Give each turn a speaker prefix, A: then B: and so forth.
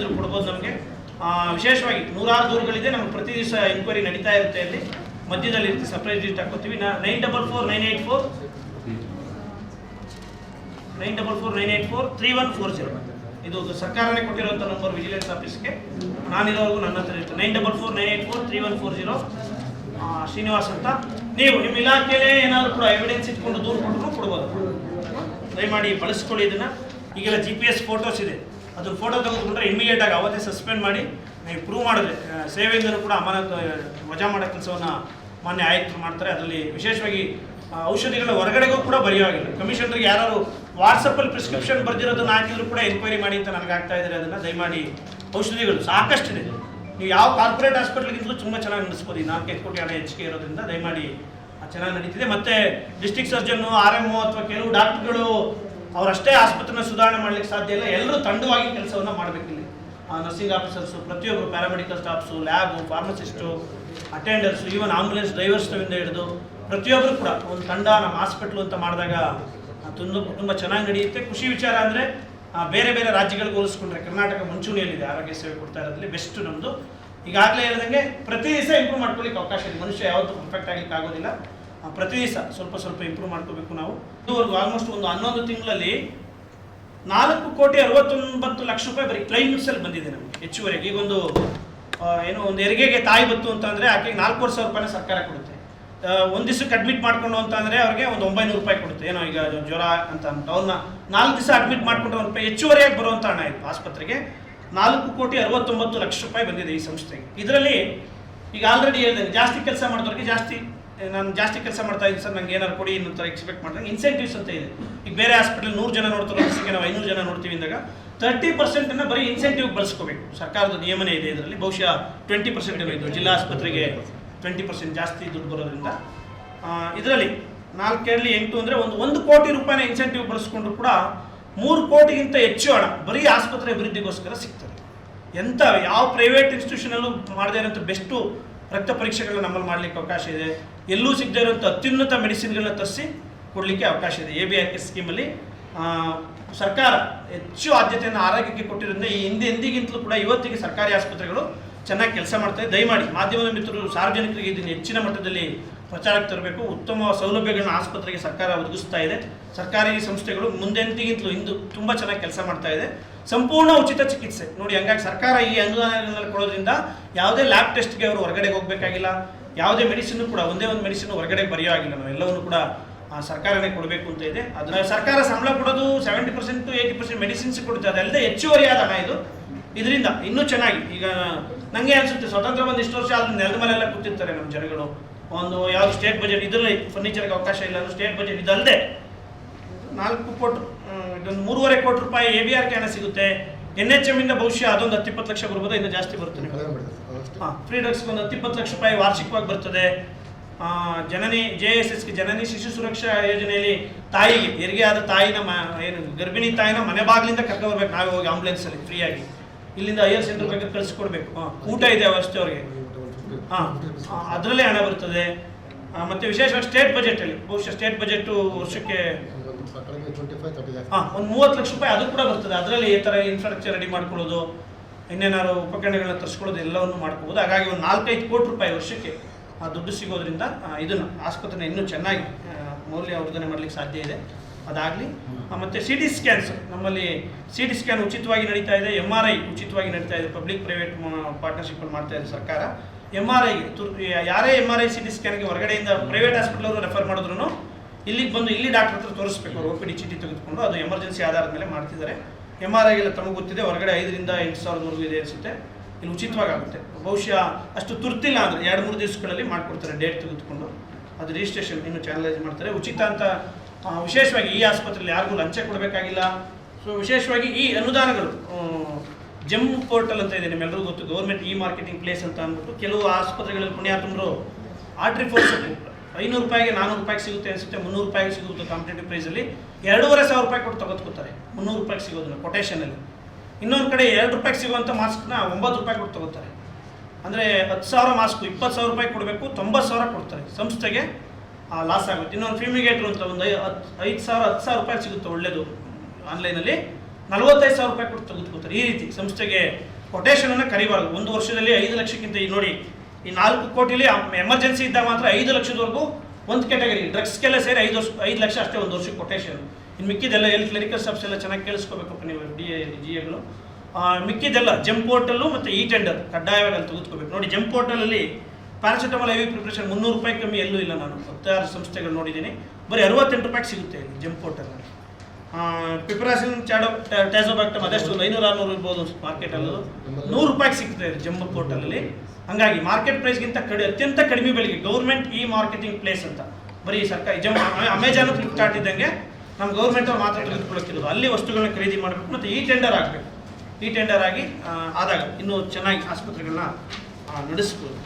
A: ಬೇಕಾದರೂ ಕೊಡ್ಬೋದು ನಮಗೆ. ವಿಶೇಷವಾಗಿ ನೂರಾರು ದೂರುಗಳಿದೆ, ನಮಗೆ ಪ್ರತಿ ದಿವಸ ಎನ್ಕ್ವೈರಿ ನಡೀತಾ ಇರುತ್ತೆ ಅಲ್ಲಿ. ಮಧ್ಯದಲ್ಲಿ ಇರ್ತೀವಿ surprise list ಹಾಕೋತೀವಿ nine double four nine eight four nine double four nine eight four three one four zero ಇದು ಸರ್ಕಾರನೇ ಕೊಟ್ಟಿರುವಂಥ ನಂಬರ್ ವಿಜಿಲೆನ್ಸ್ ಆಫೀಸ್ಗೆ ನಾನಿರೋವರೆಗೂ ನನ್ನ ಹತ್ರ ಇರುತ್ತೆ. Nine double four nine eight four three one four zero Srinivas ಅಂತ. ನೀವು ನಿಮ್ಮ ಇಲಾಖೆಯಲ್ಲೇ ಏನಾದರೂ ಕೂಡ ಎವಿಡೆನ್ಸ್ ಇಟ್ಕೊಂಡು ದೂರು ಕೊಟ್ಟರು ಕೊಡ್ಬೋದು. ದಯಮಾಡಿ ಬಳಸ್ಕೊಳ್ಳಿ ಇದನ್ನು. ಈಗೆಲ್ಲ ಜಿ ಪಿ ಎಸ್ ಫೋಟೋಸ್ ಇದೆ. ಅದ್ರ ಫೋಟೋ ತೆಗೆದುಕೊಂಡ್ರೆ ಇಮಿಡಿಯೇಟ್ ಆಗಿ ಅವತ್ತೇ ಸಸ್ಪೆಂಡ್ ಮಾಡಿ, ನೀವು ಪ್ರೂವ್ ಮಾಡಿದ್ರೆ ಸೇವೆಯಿಂದಲೂ ಕೂಡ ಅಮಾನತು ವಜಾ ಮಾಡೋ ಕೆಲಸವನ್ನು ಮಾನ್ಯ ಆಯುಕ್ತರು ಮಾಡ್ತಾರೆ. ಅದರಲ್ಲಿ ವಿಶೇಷವಾಗಿ ಔಷಧಿಗಳ ಹೊರಗಡೆಗೂ ಕೂಡ ಬರೆಯುವಾಗಿಲ್ಲ. ಕಮಿಷನರ್ಗೆ ಯಾರು ವಾಟ್ಸಪ್ಪಲ್ಲಿ ಪ್ರಿಸ್ಕ್ರಿಪ್ಷನ್ ಬರೆದಿರೋದನ್ನು ಹಾಕಿದ್ರು ಕೂಡ ಎನ್ಕ್ವೈರಿ ಮಾಡಿ ಅಂತ ನನಗೆ ಆಗ್ತಾ ಇದ್ದಾರೆ ಅದನ್ನು ದಯಮಾಡಿ ಔಷಧಿಗಳು ಸಾಕಷ್ಟಿದೆ. ನೀವು ಯಾವ ಕಾರ್ಪೊರೇಟ್ ಹಾಸ್ಪಿಟ್ಲ್ಗಿಂತಲೂ ತುಂಬ ಚೆನ್ನಾಗಿ ನಡೆಸ್ಬೋದು. ಈ ನಾಲ್ಕೈದು ಕೋಟಿ ಹಣ ಹೆಚ್ಚಿಗೆ ಇರೋದ್ರಿಂದ ದಯಮಾಡಿ ಚೆನ್ನಾಗಿ ನಡೀತಿದೆ. ಮತ್ತೆ ಡಿಸ್ಟಿಕ್ ಸರ್ಜನ್ನು ಆರ್ ಎಂ ಅಥವಾ ಕೆಲವು ಡಾಕ್ಟರ್ಗಳು ಅವರಷ್ಟೇ ಆಸ್ಪತ್ರೆನ ಸುಧಾರಣೆ ಮಾಡ್ಲಿಕ್ಕೆ ಸಾಧ್ಯ ಇಲ್ಲ. ಎಲ್ಲರೂ ತಂಡವಾಗಿ ಕೆಲಸವನ್ನು ಮಾಡಬೇಕಿಲ್ಲಿ. ನರ್ಸಿಂಗ್ ಆಫೀಸರ್ಸು ಪ್ರತಿಯೊಬ್ಬರು paramedical staffs lab pharmacist attenders even ambulance ಡ್ರೈವರ್ಸ್ನಿಂದ ಹಿಡಿದು ಪ್ರತಿಯೊಬ್ಬರು ಕೂಡ ಒಂದು ತಂಡ ನಮ್ಮ ಹಾಸ್ಪಿಟ್ಲು ಅಂತ ಮಾಡಿದಾಗ ತುಂಬ ತುಂಬ ಚೆನ್ನಾಗಿ ನಡೆಯುತ್ತೆ. ಖುಷಿ ವಿಚಾರ ಅಂದರೆ ಬೇರೆ ಬೇರೆ ರಾಜ್ಯಗಳಿಗೆ ಹೋಲಿಸ್ಕೊಂಡ್ರೆ ಕರ್ನಾಟಕ ಮುಂಚೂಣಿಯಲ್ಲಿದೆ. ಆರೋಗ್ಯ ಸೇವೆ ಕೊಡ್ತಾ ಇರೋದ್ರಲ್ಲಿ ಬೆಸ್ಟ್ ನಮ್ಮದು ಈಗಾಗಲೇ ಹೇಳಿದಂಗೆ ಪ್ರತಿ ದಿವಸ ಇಂಪ್ರೂವ್ ಮಾಡ್ಕೊಳ್ಳಿಕ್ಕೆ ಅವಕಾಶ ಇದೆ. ಮನುಷ್ಯ ಯಾವತ್ತೂ ಪರ್ಫೆಕ್ಟ್ ಆಗಲಿಕ್ಕೆ ಆಗೋದಿಲ್ಲ. ಪ್ರತಿ ದಿವಸ ಸ್ವಲ್ಪ ಸ್ವಲ್ಪ ಇಂಪ್ರೂವ್ ಮಾಡ್ಕೋಬೇಕು ನಾವು. ಇದುವರೆಗೂ ಆಲ್ಮೋಸ್ಟ್ ಒಂದು ಹನ್ನೊಂದು ತಿಂಗಳಲ್ಲಿ ನಾಲ್ಕು ಕೋಟಿ ಅರವತ್ತೊಂಬತ್ತು ಲಕ್ಷ ರೂಪಾಯಿ ಬರೀ ಕ್ಲೈಮ್ಸ್ ಅಲ್ಲಿ ಬಂದಿದೆ ನಮಗೆ ಹೆಚ್ಚುವರೆಗೆ ಈಗ ಒಂದು ಏನು ಒಂದು ಹೆರಿಗೆಗೆ ತಾಯಿ ಬತ್ತು ಅಂತಂದರೆ ಆಕೆಗೆ ನಾಲ್ಕೂವರೆ ಸಾವಿರ ರೂಪಾಯಿನ ಸರ್ಕಾರ ಕೊಡುತ್ತೆ. ಒಂದು ದಿವಸಕ್ಕೆ ಅಡ್ಮಿಟ್ ಮಾಡಿಕೊಂಡು ಅಂತಂದರೆ ಅವ್ರಿಗೆ ಒಂದು ಒಂಬೈನೂರು ರೂಪಾಯಿ ಕೊಡುತ್ತೆ. ಏನೋ ಈಗ ಜ್ವರ ಅಂತ ಅಂದ್ಬಿಟ್ಟು ಅವ್ರನ್ನ ನಾಲ್ಕು ದಿವಸ ಅಡ್ಮಿಟ್ ಮಾಡ್ಕೊಂಡ್ರೆ ಒಂದು ರೂಪಾಯಿ ಹೆಚ್ಚುವರಿಯಾಗಿ ಬರುವಂಥ ಹಣ ಇದು ಆಸ್ಪತ್ರೆಗೆ. ನಾಲ್ಕು ಕೋಟಿ ಅರವತ್ತೊಂಬತ್ತು ಲಕ್ಷ ರೂಪಾಯಿ ಬಂದಿದೆ ಈ ಸಂಸ್ಥೆಗೆ. ಇದರಲ್ಲಿ ಈಗ ಆಲ್ರೆಡಿ ಹೇಳಿದೆ ಜಾಸ್ತಿ ಕೆಲಸ ಮಾಡಿದವ್ರಿಗೆ ಜಾಸ್ತಿ ನಾನು ಜಾಸ್ತಿ ಕೆಲಸ ಮಾಡ್ತಾ ಇದ್ದೀನಿ ಸರ್, ನಂಗೆ ಏನಾರು ಕೊಡಿ ಅನ್ನೋ ಎಕ್ಸ್ಪೆಕ್ಟ್ ಮಾಡಿದಂಗೆ ಇನ್ಸೆಂಟಿವ್ಸ್ ಅಂತ ಇದೆ. ಈಗ ಬೇರೆ ಹಾಸ್ಪಿಟಲ್ ನೂರು ಜನ ನೋಡ್ತಾರೆ ವರ್ಷಕ್ಕೆ ನಾವು ಐನೂರು ಜನ ನೋಡ್ತೀವಿ ಅಂದಾಗ ತರ್ಟಿ ಪರ್ಸೆಂಟನ್ನು ಬರೀ ಇನ್ಸೆಂಟಿವ್ ಬಳಸ್ಕೋಬೇಕು ಸರ್ಕಾರದ ನಿಯಮನೇ ಇದೆ ಇದರಲ್ಲಿ. ಬಹುಶಃ ಟ್ವೆಂಟಿ ಪರ್ಸೆಂಟ್ ಇರಬೇಕು ಜಿಲ್ಲಾ ಆಸ್ಪತ್ರೆಗೆ ಟ್ವೆಂಟಿ ಪರ್ಸೆಂಟ್ ಜಾಸ್ತಿ ದುಡ್ಡು ಬರೋದ್ರಿಂದ. ಇದರಲ್ಲಿ ನಾಲ್ಕೇಳಲಿ ಎಂಟು ಅಂದರೆ ಒಂದು ಒಂದು ಕೋಟಿ ರೂಪಾಯಿನ ಇನ್ಸೆಂಟಿವ್ ಬಳಸ್ಕೊಂಡ್ರು ಕೂಡ ಮೂರು ಕೋಟಿಗಿಂತ ಹೆಚ್ಚು ಹಣ ಬರೀ ಆಸ್ಪತ್ರೆ ಅಭಿವೃದ್ಧಿಗೋಸ್ಕರ ಸಿಗ್ತದೆ. ಎಂಥ ಯಾವ ಪ್ರೈವೇಟ್ ಇನ್ಸ್ಟಿಟ್ಯೂಷನಲ್ಲೂ ಮಾಡದೇ ಇರೋಂಥ ಬೆಸ್ಟು ರಕ್ತ ಪರೀಕ್ಷೆಗಳನ್ನ ನಮ್ಮಲ್ಲಿ ಮಾಡಲಿಕ್ಕೆ ಅವಕಾಶ ಇದೆ. ಎಲ್ಲೂ ಸಿಗದೇ ಇರುವಂಥ ಅತ್ಯುನ್ನತ ಮೆಡಿಸಿನ್ಗಳನ್ನ ತರಿಸಿ ಕೊಡಲಿಕ್ಕೆ ಅವಕಾಶ ಇದೆ. ಎ ಬಿ ಆರ್ ಕೆ ಸ್ಕೀಮಲ್ಲಿ ಸರ್ಕಾರ ಹೆಚ್ಚು ಆದ್ಯತೆಯನ್ನು ಆರೋಗ್ಯಕ್ಕೆ ಕೊಟ್ಟಿರೋದ್ರಿಂದ ಈ ಹಿಂದೆ ಎಂದಿಗಿಂತಲೂ ಕೂಡ ಇವತ್ತಿಗೆ ಸರ್ಕಾರಿ ಆಸ್ಪತ್ರೆಗಳು ಚೆನ್ನಾಗಿ ಕೆಲಸ ಮಾಡ್ತಾರೆ ದಯಮಾಡಿ ಮಾಧ್ಯಮದ ಮಿತ್ರರು, ಸಾರ್ವಜನಿಕರಿಗೆ ಇದನ್ನು ಹೆಚ್ಚಿನ ಮಟ್ಟದಲ್ಲಿ ಪ್ರಚಾರಕ್ಕೆ ತರಬೇಕು. ಉತ್ತಮ ಸೌಲಭ್ಯಗಳನ್ನ ಆಸ್ಪತ್ರೆಗೆ ಸರ್ಕಾರ ಒದಗಿಸ್ತಾ ಇದೆ. ಸರ್ಕಾರಿ ಸಂಸ್ಥೆಗಳು ಮುಂದೆಂದಿಗಿಂತಲೂ ಇಂದು ತುಂಬ ಚೆನ್ನಾಗಿ ಕೆಲಸ ಮಾಡ್ತಾ ಇದೆ. ಸಂಪೂರ್ಣ ಉಚಿತ ಚಿಕಿತ್ಸೆ. ನೋಡಿ, ಹಂಗಾಗಿ ಸರ್ಕಾರ ಈ ಅನುದಾನಗಳನ್ನು ಕೊಡೋದ್ರಿಂದ ಯಾವುದೇ ಲ್ಯಾಬ್ ಟೆಸ್ಟ್ಗೆ ಅವರು ಹೊರಗಡೆ ಹೋಗಬೇಕಾಗಿಲ್ಲ. ಯಾವುದೇ ಮೆಡಿಸಿನ್ ಕೂಡ ಒಂದೇ ಒಂದು ಮೆಡಿಸಿನ್ ಹೊರಗಡೆ ಬರೆಯೋ ಆಗಿಲ್ಲ ನಾವು ಎಲ್ಲವನ್ನು ಕೂಡ ಸರ್ಕಾರನೇ ಕೊಡಬೇಕು ಅಂತ ಇದೆ. ಅದರ ಸರ್ಕಾರ ಸಂಬಳ ಕೊಡೋದು seventy percent to eighty percent medicines ಕೊಡುತ್ತೆ. ಅದಲ್ಲದೆ ಹೆಚ್ಚುವರಿಯಾದ ಹಣ ಇದು. ಇದರಿಂದ ಇನ್ನೂ ಚೆನ್ನಾಗಿ. ಈಗ ನನಗೆ ಅನಿಸುತ್ತೆ, ಸ್ವತಂತ್ರ ಒಂದು ಇಷ್ಟು ವರ್ಷ ಆದ್ರೆ ನೆಲದ ಮೇಲೆಲ್ಲ ಕೂತಿರ್ತಾರೆ ನಮ್ಮ ಜನಗಳು. ಒಂದು ಯಾವ್ದು ಸ್ಟೇಟ್ ಬಜೆಟ್ ಇದರಲ್ಲಿ ಫರ್ನಿಚರ್ಗೆ ಅವಕಾಶ ಇಲ್ಲ ಅಂದ್ರೆ ಸ್ಟೇಟ್ ಬಜೆಟ್ ಇದಲ್ಲದೆ ನಾಲ್ಕು ಕೋಟಿ ಇದೊಂದು ಮೂರುವರೆ ಕೋಟಿ ರೂಪಾಯಿ ಎ ಬಿ ಆರ್ ಕೆ ಹಣ ಸಿಗುತ್ತೆ. ಎನ್ ಎಚ್ ಎಂ ಇಂದ ಬಹುಶಃ ಅದೊಂದು ಹತ್ತಿಪ್ಪತ್ತು ಲಕ್ಷ ಬರ್ಬೋದು ಇನ್ನು ಜಾಸ್ತಿ ಬರುತ್ತೆ ಹಾಂ ಫ್ರೀ ಡ್ರಗ್ಸ್ಗೆ ಒಂದು ಹತ್ತಿಪ್ಪತ್ತು ಲಕ್ಷ ರೂಪಾಯಿ ವಾರ್ಷಿಕವಾಗಿ ಬರ್ತದೆ. ಜನನಿ ಜೆ ಎಸ್ ಎಸ್ಗೆ ಜನನಿ ಶಿಶು ಸುರಕ್ಷಾ ಯೋಜನೆಯಲ್ಲಿ ತಾಯಿಗೆ ಹೆರಿಗೆ ಆದ ತಾಯಿನ ಮ ಏನು ಗರ್ಭಿಣಿ ತಾಯಿನ ಮನೆ ಬಾಗಿಲಿಂದ ಕರ್ಕೊಂಡು ಬರ್ಬೇಕು. ನಾವೇ ಹೋಗಿ ಆಂಬುಲೆನ್ಸಲ್ಲಿ ಫ್ರೀಯಾಗಿ ಇಲ್ಲಿಂದ ಐ ಎಲ್ ಸೆಂಟರ್ ಬಗ್ಗೆ ಕಳಿಸ್ಕೊಡ್ಬೇಕು. ಹಾಂ ಊಟ ಇದೆ ವ್ಯವಸ್ಥೆ ಅವ್ರಿಗೆ. ಹಾಂ ಅದರಲ್ಲೇ ಹಣ ಬರ್ತದೆ. ಮತ್ತು ಮತ್ತೆ ವಿಶೇಷವಾಗಿ ಸ್ಟೇಟ್ ಬಜೆಟಲ್ಲಿ ಬಹುಶಃ ಸ್ಟೇಟ್ ಬಜೆಟು ವರ್ಷಕ್ಕೆ ಹಾಂ ಒಂದು ಮೂವತ್ತು ಲಕ್ಷ ರೂಪಾಯಿ ಅದು ಕೂಡ ಬರ್ತದೆ. ಅದರಲ್ಲಿ ಈ ಥರ ಇನ್ಫ್ರಾಸ್ಟ್ರಕ್ಚರ್ ರೆಡಿ ಮಾಡ್ಕೊಳ್ಳೋದು ಇನ್ನೇನಾದ್ರು ಉಪಕರಣಗಳನ್ನ ತರಿಸ್ಕೊಳ್ಳೋದು ಎಲ್ಲವನ್ನು ಮಾಡ್ಕೋಬೋದು. ಹಾಗಾಗಿ ಒಂದು ನಾಲ್ಕೈದು ಕೋಟಿ ರೂಪಾಯಿ ವರ್ಷಕ್ಕೆ ಆ ದುಡ್ಡು ಸಿಗೋದ್ರಿಂದ ಇದನ್ನು ಆಸ್ಪತ್ರೆನ ಇನ್ನೂ ಚೆನ್ನಾಗಿ ಮೌಲ್ಯ ವರ್ಧನೆ ಮಾಡಲಿಕ್ಕೆ ಸಾಧ್ಯ ಇದೆ. ಅದಾಗಲಿ ಮತ್ತು ಸಿ ಟಿ ಸ್ಕ್ಯಾನ್ಸ್ ನಮ್ಮಲ್ಲಿ ಸಿ ಟಿ ಸ್ಕ್ಯಾನ್ ಉಚಿತವಾಗಿ ನಡೀತಾ ಇದೆ. ಎಂ ಆರ್ ಐ ಉಚಿತವಾಗಿ ನಡೀತಾ ಇದೆ. ಪಬ್ಲಿಕ್ ಪ್ರೈವೇಟ್ ಪಾರ್ಟ್ನರ್ಶಿಪ್ಪಲ್ಲಿ ಮಾಡ್ತಾ ಇದೆ ಸರ್ಕಾರ. ಎಂ ಆರ್ ಐ ತುರ್ ಯಾರೇ M R I C T ಸ್ಕ್ಯಾನ್ಗೆ ಹೊರಗಡೆಯಿಂದ ಪ್ರೈವೇಟ್ ಹಾಸ್ಪಿಟಲ್ ರೆಫರ್ ಮಾಡಿದ್ರು ಇಲ್ಲಿಗೆ ಬಂದು ಇಲ್ಲಿ ಡಾಕ್ಟರ್ ಹತ್ರ ತೋರಿಸ್ಬೇಕು. ಅವ್ರು ಒ ಪಿ ಡಿ ಚೀಟಿ ತೆಗೆದುಕೊಂಡು ಅದು ಎಮರ್ಜೆನ್ಸಿ ಆಧಾರದ ಮೇಲೆ ಮಾಡ್ತಿದ್ದಾರೆ. ಎಂ ಆರ್ ಐಗೆಲ್ಲ ತಮಗೆ ಗೊತ್ತಿದೆ, ಹೊರಗಡೆ ಐದರಿಂದ ಎಂಟು ಸಾವಿರದವರೆಗೂ ಇದೆ ಅನಿಸುತ್ತೆ. ಇಲ್ಲಿ ಉಚಿತವಾಗಿ ಆಗುತ್ತೆ ಬಹುಶಃ ಅಷ್ಟು ತುರ್ತಿಲ್ಲ ಅಂದರೆ ಎರಡು, ಮೂರು ದಿವಸಗಳಲ್ಲಿ ಮಾಡಿಕೊಡ್ತಾರೆ ಡೇಟ್ ತೆಗೆದುಕೊಂಡು. ಅದು ರಿಜಿಸ್ಟ್ರೇಷನ್ ಇನ್ನು ಚಾನಲೈಸ್ ಮಾಡ್ತಾರೆ. ಉಚಿತ ಅಂತ ವಿಶೇಷವಾಗಿ ಈ ಆಸ್ಪತ್ರೆಯಲ್ಲಿ ಯಾರಿಗೂ ಲಂಚ ಕೊಡಬೇಕಾಗಿಲ್ಲ. ಸೊ ವಿಶೇಷವಾಗಿ ಈ ಅನುದಾನಗಳು ಜಮ್ ಪೋರ್ಟಲ್ ಅಂತ ಇದೆ ನಿಮ್ಮೆಲ್ಲರಿಗೂ ಗೊತ್ತು. ಗೌರ್ಮೆಂಟ್ ಇ ಮಾರ್ಕೆಟಿಂಗ್ ಪ್ಲೇಸ್ ಅಂತ ಅಂದ್ಬಿಟ್ಟು ಕೆಲವು ಆಸ್ಪತ್ರೆಗಳಲ್ಲಿ ಪುಣ್ಯಾತ್ಮರು ಆರ್ಟ್ರಿ ಫೋರ್ಸ್ ಐನೂರು ರೂಪಾಯಿಗೆ ನಾನ್ನೂರು ರೂಪಾಯಿಗೆ ಸಿಗುತ್ತೆ ಅನಿಸುತ್ತೆ, ಮುನ್ನೂರು ರೂಪಾಯಿಗೆ ಸಿಗುತ್ತೆ ಕಾಂಪಿಟೇಟಿವ್ ಪ್ರೈಸಲ್ಲಿ ಎರಡೂವರೆ ಸಾವಿರ ರೂಪಾಯಿ ಕೊಟ್ಟು ತೆಗೆದುಕೊತಾರೆ ಮುನ್ನೂರು ರೂಪಾಯಿಗೆ ಸಿಗೋದನ್ನ ಕೊಟೇಷನಲ್ಲಿ ಇನ್ನೊಂದು ಕಡೆ ಎರಡು ರೂಪಾಯಿಗೆ ಸಿಗುವಂಥ ಮಾಸ್ಕ್ನ ಒಂಬತ್ತು ರೂಪಾಯಿ ಕೊಟ್ಟು ತಗೋತಾರೆ. ಅಂದರೆ ಹತ್ತು ಸಾವಿರ ಮಾಸ್ಕು ಇಪ್ಪತ್ತು ಸಾವಿರ ರೂಪಾಯಿ ಕೊಡಬೇಕು, ತೊಂಬತ್ತು ಸಾವಿರ ಕೊಡ್ತಾರೆ. ಸಂಸ್ಥೆಗೆ ಲಾಸ್ ಆಗುತ್ತೆ. ಇನ್ನೊಂದು ಫ್ಯೂಮಿಗೇಟ್ರ್ ಅಂತ ಒಂದು ಹತ್ತು ಐದು ಸಾವಿರ, ಹತ್ತು ಸಾವಿರ ರೂಪಾಯಿ ಸಿಗುತ್ತೆ ಒಳ್ಳೆಯದು ಆನ್ಲೈನಲ್ಲಿ ನಲವತ್ತೈದು ಸಾವಿರ ರೂಪಾಯಿ ಕೊಟ್ಟು ತೆಗೆದುಕೊತಾರೆ ಈ ರೀತಿ ಸಂಸ್ಥೆಗೆ ಕೊಟೇಷನನ್ನು ಕರಿಬಾರ್ದು. ಒಂದು ವರ್ಷದಲ್ಲಿ ಐದು ಲಕ್ಷಕ್ಕಿಂತ ಈ ನೋಡಿ ಈ ನಾಲ್ಕು ಕೋಟಿಲಿ ಎಮರ್ಜೆನ್ಸಿ ಇದ್ದಾಗ ಮಾತ್ರ ಐದು ಲಕ್ಷದವರೆಗೂ ಒಂದು ಕ್ಯಾಟಗರಿ ಡ್ರಗ್ಸ್ಗೆಲ್ಲ ಸೇರಿ ಐದು ವರ್ಷ, ಐದು ಲಕ್ಷ ಅಷ್ಟೇ ಒಂದು ವರ್ಷಕ್ಕೆ ಕೊಟೇಷನ್ ಇನ್ನು ಮಿಕ್ಕಿದೆಲ್ಲ ಎಲ್ಲಿ ಕ್ಲಿನಿಕಲ್ ಸ್ಟಾಫ್ಸ್ ಎಲ್ಲ ಚೆನ್ನಾಗಿ ಕೇಳಿಸ್ಕೋಬೇಕಪ್ಪ ನೀವು ಡಿ ಎ ಜಿ ಎಗಳು ಮಿಕ್ಕಿದೆಲ್ಲ ಜಂಪ್ ಪೋರ್ಟಲ್ಲು ಮತ್ತು ಈ ಟೆಂಡರ್ ಕಡ್ಡಾಯವಾಗಿ ಅಲ್ಲಿ ತೆಗೆದುಕೋಬೇಕು. ನೋಡಿ ಜಂಪ್ ಪೋರ್ಟಲಲ್ಲಿ ಪ್ಯಾರಾಸಿಟಮಾಲ್ ಐವಿ ಪ್ರಿಪ್ರೇಷನ್ ಮುನ್ನೂರು ರೂಪಾಯಿ ಕಮ್ಮಿ ಎಲ್ಲೂ ಇಲ್ಲ ನಾನು. ಹತ್ತಾರು ಸಂಸ್ಥೆಗಳು ನೋಡಿದ್ದೀನಿ. ಬರೀ ಅರವತ್ತೆಂಟು ರೂಪಾಯಿಗೆ ಸಿಗುತ್ತೆ ಇಲ್ಲಿ ಜಂಪ್ ಪೋರ್ಟಲ್ನಲ್ಲಿ ಪಿಪ್ರಾಸಿನ್ ಚಾಡೋ ಟ್ಯಾಸೋಬ್ಯಾಕ್ಟಮ್ ಅದೆಷ್ಟು? ಒಂದು ಐನೂರು ಆರುನೂರು ಇರ್ಬೋದು ಮಾರ್ಕೆಟಲ್ಲೂ ನೂರು ರೂಪಾಯಿಗೆ ಸಿಗ್ತದೆ ಜಂಬು ಜಂಬೋ ಹಾಗಾಗಿ ಮಾರ್ಕೆಟ್ ಪ್ರೈಸ್ಗಿಂತ ಕಡಿ, ಅತ್ಯಂತ ಕಡಿಮೆ ಬೆಲೆಗೆ ಗೌರ್ಮೆಂಟ್ ಈ ಮಾರ್ಕೆಟಿಂಗ್ ಪ್ಲೇಸ್ ಅಂತ. ಬರೀ ಸರ್ಕಾರಿ ಜಮ್ ಅಮೆಜಾನ್ ಫ್ಲಿಪ್ಕಾರ್ಟ್ ಇದ್ದಂಗೆ ನಮ್ಮ ಗೌರ್ಮೆಂಟ್ ಅವ್ರು ಮಾತ್ರ ತೆಗೆದುಕೊಳ್ಳೋಕ್ಕಿರೋದು ಅಲ್ಲಿ ವಸ್ತುಗಳನ್ನ ಖರೀದಿ ಮಾಡಬೇಕು ಮತ್ತು ಈ ಟೆಂಡರ್ ಆಗಬೇಕು. ಈ ಟೆಂಡರ್ ಆಗಿ ಆದಾಗ ಇನ್ನೂ ಚೆನ್ನಾಗಿ ಆಸ್ಪತ್ರೆಗಳನ್ನ ನಡೆಸ್ಬೋದು.